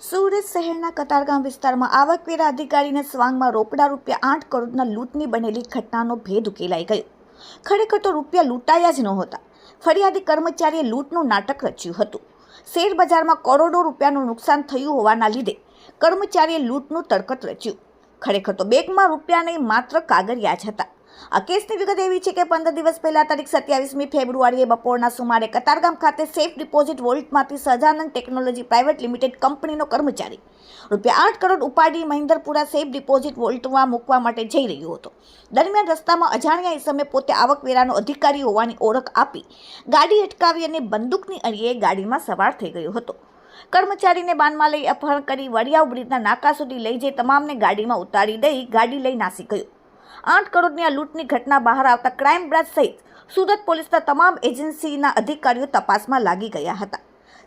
સુરત શહેરના કતારગામ વિસ્તારમાં આવકવેરા અધિકારીના સ્વાંગમાં રોકડા રૂપિયા આઠ કરોડના લૂંટની બનેલી ઘટનાનો ભેદ ઉકેલાઈ ગયો. ખરેખર તો રૂપિયા લૂંટાયા જ નહોતા. ફરિયાદી કર્મચારીએ લૂંટનું નાટક રચ્યું હતું. શેર બજારમાં કરોડો રૂપિયાનું નુકસાન થયું હોવાના લીધે કર્મચારીએ લૂંટનું તરકટ રચ્યું. ખરેખર તો બેગમાં રૂપિયા નહીં, માત્ર કાગળિયા જ હતા. આ કેસની વિગત એવી છે કે પંદર દિવસ પહેલા તારીખ સત્યાવીસમી ફેબ્રુઆરીએ બપોરના સુમારે કતારગામ ખાતે સેફ ડિપોઝિટ વોલ્ટમાંથી સજાનંદ ટેકનોલોજી પ્રાઇવેટ લિમિટેડ કંપનીનો કર્મચારી રૂપિયા આઠ કરોડ ઉપાડી મહિન્દરપુરા સેફ ડિપોઝિટ વોલ્ટમાં મૂકવા માટે જઈ રહ્યો હતો. દરમિયાન રસ્તામાં અજાણ્યા ઇસમે પોતે આવકવેરાનો અધિકારી હોવાની ઓળખ આપી ગાડી અટકાવી અને બંદૂકની અડીએ ગાડીમાં સવાર થઈ ગયો હતો. કર્મચારીને બાનમાં લઈ અપહરણ કરી વડિયાવ બ્રિજના નાકા સુધી લઈ જઈ તમામને ગાડીમાં ઉતારી દઈ ગાડી લઈ નાસી ગયો. આઠ કરોડની આ લૂંટની ઘટના બહાર આવતા ક્રાઇમ બ્રાન્ચ સહિત સુરત પોલીસના તમામ એજન્સીના અધિકારીઓ તપાસમાં લાગી ગયા હતા.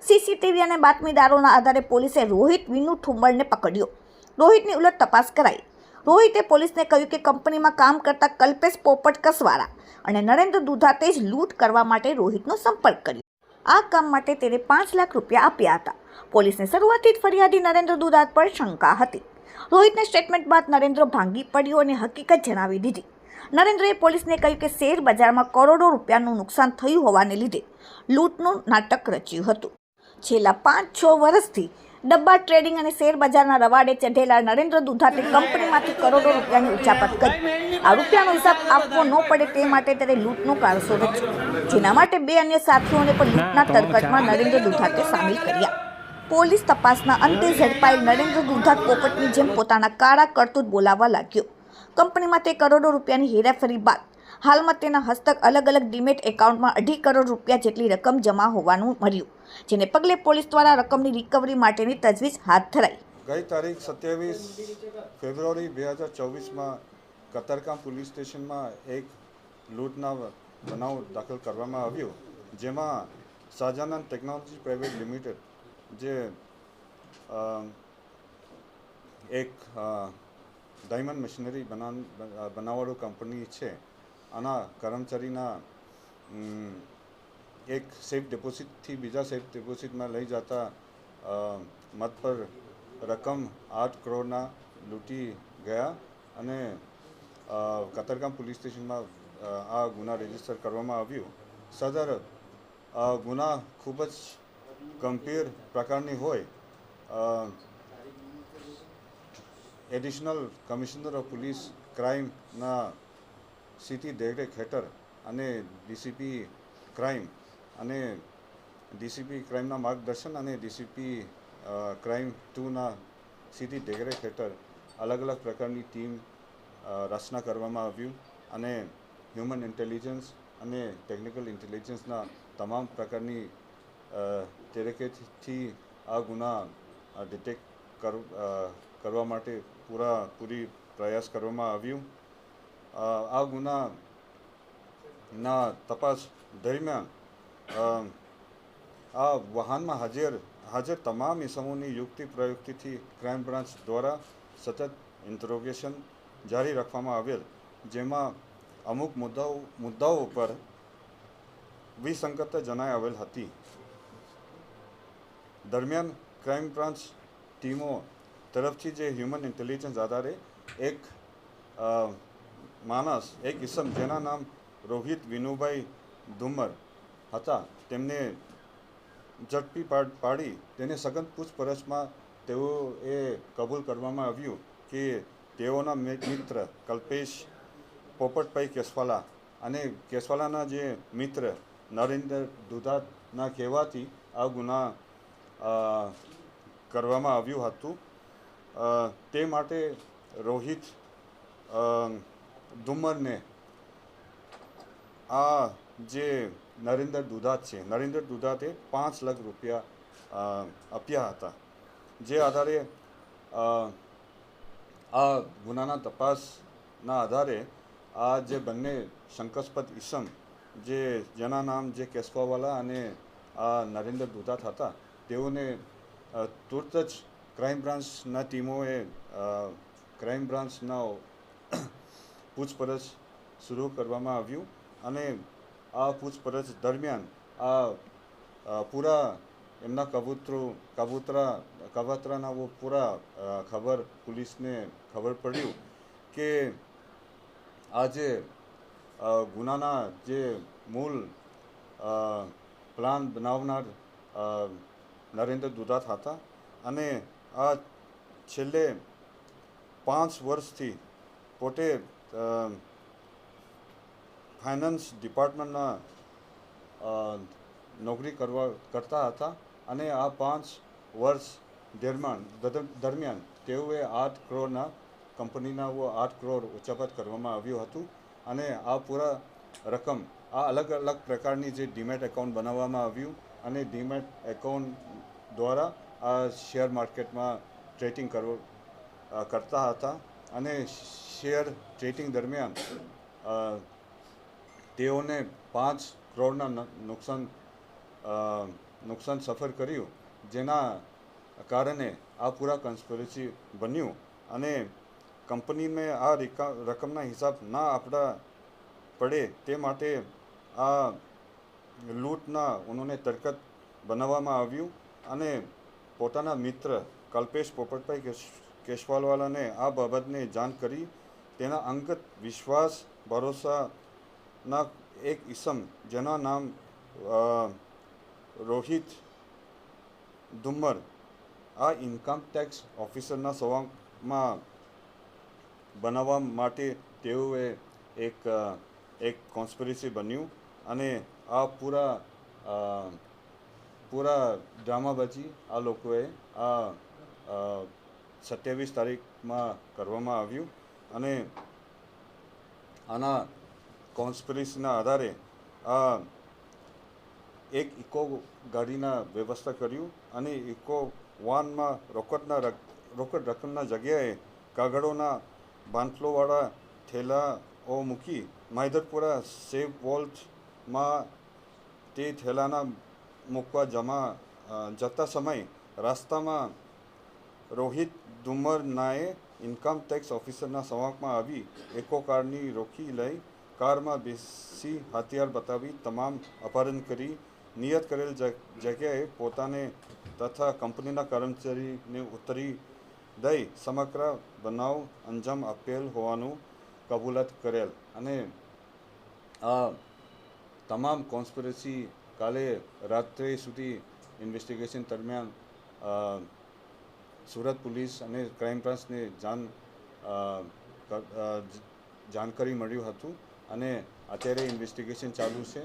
સીસીટીવી અને બાતમીદારોના આધારે પોલીસે રોહિત વિનુ ઠુંબળને પકડ્યો. રોહિતની ઉલટ તપાસ કરાઈ. રોહિતે પોલીસને કહ્યું કે કંપનીમાં કામ કરતા કલ્પેશ પોપટ કસવારા અને નરેન્દ્ર દુધાતે જ લૂંટ કરવા માટે રોહિતનો સંપર્ક કર્યો. આ કામ માટે તેને પાંચ લાખ રૂપિયા આપ્યા હતા. પોલીસને શરૂઆતથી જ ફરિયાદી નરેન્દ્ર દુધાત પર શંકા હતી. રોહિતના સ્ટેટમેન્ટ બાદ નરેન્દ્ર ભાંગી પડ્યો અને હકીકત જણાવી દીધી. નરેન્દ્રએ પોલીસને કહ્યું કે શેર બજારમાં કરોડો રૂપિયાનું નુકસાન થયું હોવાને લીધે લૂંટનું નાટક રચ્યું હતું. છેલ્લા પાંચ છ વર્ષથી ડબ્બા ટ્રેડિંગ અને શેર બજારના રવાડે ચઢેલા નરેન્દ્ર દુધાતે કંપનીમાંથી કરોડો રૂપિયાની ઉચાપત કરી. આ રૂપિયાનો હિસાબ આપવો ન પડે તે માટે તેને લૂંટનો કારસો રચ્યો. જેના માટે બે અન્ય સાથીઓને પણ લૂંટના તરકટમાં નરેન્દ્ર દુધાતે સામેલ કર્યા. પોલીસ તપાસના અંતે ઝડપાયેલ નરેન્દ્ર દુધાત પોપટની જેમ પોતાના કાળા કરતૂત બોલાવવા લાગ્યો. કંપનીમાં તે કરોડો રૂપિયાની હેરાફેરી બાદ, હાલમાં તેના હસ્તક અલગ અલગ ડીમેટ એકાઉન્ટમાં અઢી કરોડ રૂપિયા જેટલી રકમ જમા હોવાનું મળ્યું, જેને પગલે પોલીસ દ્વારા રકમની રિકવરી માટેની તજવીજ હાથ ધરાઈ. ગઈ તારીખ સત્યાવીસ ફેબ્રુઆરી બે હજાર ચોવીસમાં કતારગામ પોલીસ સ્ટેશનમાં એક લૂંટના બનાવ દાખલ કરવામાં આવ્યો, જેમાં શાહજાનંદ ટેકનોલોજી પ્રાઇવેટ લિમિટેડ જે એક ડાયમંડ મશીનરી બનાવ બનાવવાળું કંપની છે. આના કર્મચારીના એક સેફ ડિપોઝિટથી બીજા સેફ ડિપોઝિટમાં લઈ જતા મત પર રકમ આઠ કરોડના લૂંટી ગયા અને કતરગામ પોલીસ સ્ટેશનમાં આ ગુના રજિસ્ટર કરવામાં આવ્યું. સદર ગુના ખૂબ જ ગંભીર પ્રકારની હોય એડિશનલ કમિશનર ઓફ પોલીસ ક્રાઇમના સીટી દેખરેખ હેઠળ અને ડીસીપી ક્રાઇમ અને ડીસીપી ક્રાઇમના માર્ગદર્શન અને ડીસીપી ક્રાઇમ ટુના સીટી દેખરેખ હેઠળ અલગ અલગ પ્રકારની ટીમ રચના કરવામાં આવ્યું અને હ્યુમન ઇન્ટેલિજન્સ અને ટેકનિકલ ઇન્ટેલિજન્સના તમામ પ્રકારની દેખરેખથી આ ગુના ડિટેક્ટ કર કરવા માટે પૂરા, પૂરી પ્રયાસ કરવામાં આવ્યું. આ ગુનાના તપાસ દરમિયાન આ વાહનમાં હાજર હાજર તમામ ઇસમોની યુક્તિ પ્રયુક્તિથી ક્રાઇમ બ્રાન્ચ દ્વારા સતત ઇન્ટ્રોગેશન જારી રાખવામાં આવેલ, જેમાં અમુક મુદ્દાઓ મુદ્દાઓ પર વિસંગતતા જણાઈ આવેલ હતી. દરમિયાન ક્રાઇમ બ્રાન્ચ ટીમો તરફથી જે હ્યુમન ઇન્ટેલિજન્સ આધારે એક માણસ, એક ઇસમ જેના નામ રોહિત વિનુભાઈ ધુમર હતા, તેમને ઝડપી પાડ- તેને સઘન પૂછપરછમાં તેઓ એ કબૂલ કરવામાં આવ્યું કે તેઓના મિત્ર કલ્પેશ પોપટભાઈ કેસવાલા અને કેસવાલાના જે મિત્ર નરેન્દ્ર દુધાતના કહેવાથી આ ગુના કરવામાં આવ્યું હતું. તે માટે રોહિત ધુમ્મરને આ જે નરેન્દ્ર દુધાત છે, નરેન્દ્ર દુધાતે પાંચ લાખ રૂપિયા આપ્યા હતા. જે આધારે આ ગુનાના તપાસના આધારે આ જે બંને શંકાસ્પદ ઈસમ, જે જેના નામ જે કેશવાવાલા અને આ નરેન્દ્ર દુધાત હતા તેઓને તુરત જ ક્રાઇમ બ્રાન્ચના ટીમોએ ક્રાઇમ બ્રાન્ચના પૂછપરછ શરૂ કરવામાં આવ્યું અને આ પૂછપરછ દરમિયાન આ પૂરા એમના કબૂતરો, કબૂતરા કબાતરાના વો પૂરા ખબર પોલીસને ખબર પડ્યું કે આજે ગુનાના જે મૂળ પ્લાન બનાવનાર નરેન્દ્ર દુધાત હતા અને આ છેલ્લે પાંચ વર્ષથી પોતે ફાઇનાન્સ ડિપાર્ટમેન્ટના નોકરી કરવા, કરતા હતા અને આ પાંચ વર્ષ દરમિયાન દરમ- દરમિયાન તેઓએ આઠ કરોડના કંપનીના આઠ કરોડ ઉચ્ચપત કરવામાં આવ્યું હતું અને આ પૂરા રકમ, આ અલગ અલગ પ્રકારની જે ડીમેટ એકાઉન્ટ બનાવવામાં આવ્યું અને ડીમેટ એકાઉન્ટ દ્વારા આ શેર માર્કેટમાં ટ્રેડિંગ કરવો કરતા હતા અને શેર ટ્રેડિંગ દરમિયાન તેઓને પાંચ કરોડના નુકસાન નુકસાન સફર કર્યું, જેના કારણે આ પૂરા કન્સ્પિરસી બન્યું અને કંપનીને આ રિકા- રકમના હિસાબ ના આપણા પડે તે માટે આ લૂંટના ઉનોને તરકત બનાવવામાં આવ્યું અને પોતાના મિત્ર કલ્પેશ પોપટભાઈ કેશ, કેશવાલવાલાને આ બાબતને જાણ કરી. તેના અંગત વિશ્વાસ, ભરોસાના એક ઇસમ જેના નામ રોહિત ધુમ્મર. આ ઇન્કમ ટેક્સ ઓફિસરના સવામાં બનાવવા માટે તેઓએ એક એક કોન્સ્પિરસી બન્યું અને આ પૂરા પૂરા ડ્રામાબાજી આ લોકોએ આ સત્યાવીસ તારીખમાં કરવામાં આવ્યું અને આના કોન્સ્પિરસીના આધારે આ એક ઇકો ગાડીના વ્યવસ્થા કર્યું અને ઇકો વાનમાં રોકડના રોકડ રકમના જગ્યાએ કાગળોના બાંટલોવાળા થેલાઓ મૂકી માહિદરપુરા સેવ વોલ્ટમાં તે થેલાના મૂકવા જમા જતા સમય રસ્તામાં રોહિત દુમરનાએ ઇન્કમ ટેક્સ ઓફિસરના સંવાકમાં આવી એકો કારની રોકી લઈ કારમાં બેસી હથિયાર બતાવી તમામ અપહરણ કરી, નિયત કરેલ જગ્યાએ પોતાને તથા કંપનીના કર્મચારીને ઉતરી દઈ સમગ્ર બનાવ અંજામ આપેલ હોવાનું કબૂલાત કરેલ. અને આ તમામ કોન્સ્પિરસી કાલે રાત્રે સુધી ઇન્વેસ્ટિગેશન દરમિયાન સુરત પોલીસ અને ક્રાઇમ બ્રાન્ચને જાણ જાણકારી મળ્યું હતું અને અત્યારે ઇન્વેસ્ટિગેશન ચાલુ છે.